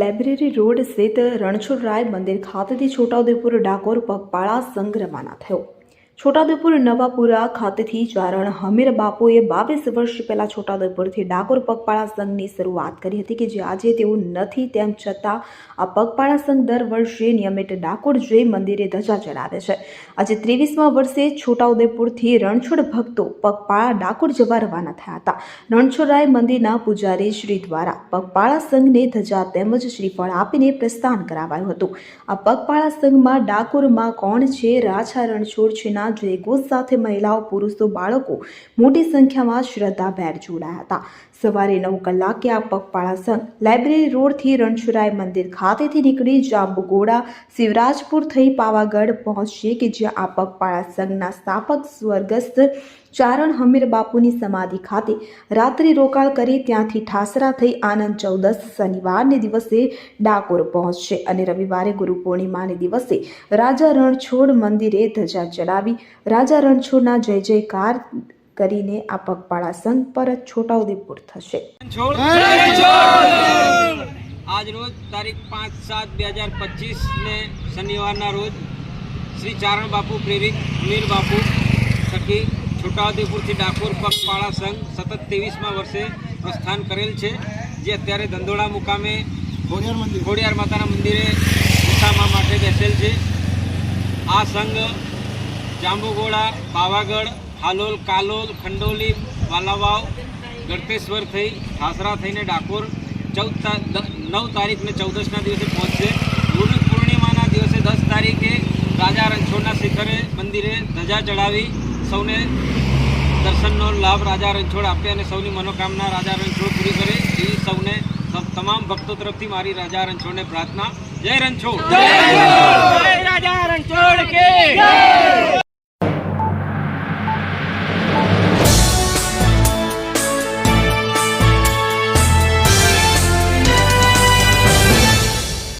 Library road સ્થિત રણછોડરાય મંદિર ખાતેથી છોટાઉદેપુર ડાકોર પગપાળા સંઘ રવાના થયો. છોટાઉદેપુર નવાપુરા ખાતેથી ચારણ હમીર બાપુએ બાવીસ વર્ષ પહેલા છોટાઉદેપુરથી ડાકોર પગપાળા સંઘની શરૂઆત કરી હતી કે જે આજે તેઓ નથી તેમ છતાં આ પગપાળા સંઘ દર વર્ષે નિયમિત ડાકોર જઈ મંદિરે ધજા ચડાવે છે. આજે ત્રેવીસમા વર્ષે છોટાઉદેપુરથી રણછોડ ભક્તો પગપાળા ડાકોર જવા રવાના થયા હતા. રણછોડરાય મંદિરના પૂજારી શ્રી દ્વારા પગપાળા સંઘને ધજા તેમજ શ્રીફળ આપીને પ્રસ્થાન કરાવાયું હતું. આ પગપાળા સંઘમાં ડાકોરમાં કોણ છે રાજા રણછોડ છેના જયઘોષ સાથે મહિલાઓ, પુરુષો, બાળકો મોટી સંખ્યામાં શ્રદ્ધાભેર જોડાયા હતા. સવારે નવ કલાકે આ પગપાળા સંઘ લાઇબ્રેરી રોડથી રણછોરાય મંદિર ખાતેથી નીકળી જાંબુગોડા શિવરાજપુર થઈ પાવાગઢ પહોંચશે કે જ્યાં આ પગપાળા સંઘના સ્થાપક સ્વર્ગસ્થ ચારણ હમીર બાપુની સમાધિ ખાતે રાત્રિ રોકાણ કરી ત્યાંથી ઠાસરા થઈ આનંદ ચૌદસ શનિવારને દિવસે ડાકોર પહોંચશે અને રવિવારે ગુરુ પૂર્ણિમાને દિવસે રાજા રણછોડ મંદિરે ધજા ચડાવી રાજા રણછોડના જય જયકાર કરીને આ પગપાળા સંઘ પરત છોટાઉદેપુર થશે. આજ રોજ તારીખ પાંચ સાત બે હજાર પચીસને શનિવારના રોજ શ્રી ચારણ બાપુ પ્રેરિત મીર બાપુ થકી છોટાઉદેપુરથી ડાકોર પગપાળા સંઘ સતત ત્રેવીસમાં વર્ષે પ્રસ્થાન કરેલ છે જે અત્યારે ધંધોળા મુકામે ખોડિયાર માતાના મંદિરે ઉઠામા માટે બેસેલ છે. આ સંઘ જાંબુગોળા પાવાગઢ હાલોલ કાલોલ ખંડોલી વાલાવાવ ગળતેશ્વર થઈ ઠાસરા થઈને ડાકોર ચૌદ નવ તારીખને ચૌદસના દિવસે પહોંચશે. ગુરુ પૂર્ણિમાના દિવસે દસ તારીખે રાજા રણછોડના શિખરે મંદિરે ધજા ચડાવી સૌને દર્શનનો લાભ રાજા રણછોડ આપે અને સૌની મનોકામના રાજા રણછોડ પૂરી કરે. એ સૌને તમામ ભક્તો તરફથી મારી રાજા રણછોડને પ્રાર્થના. જય રણછોડ!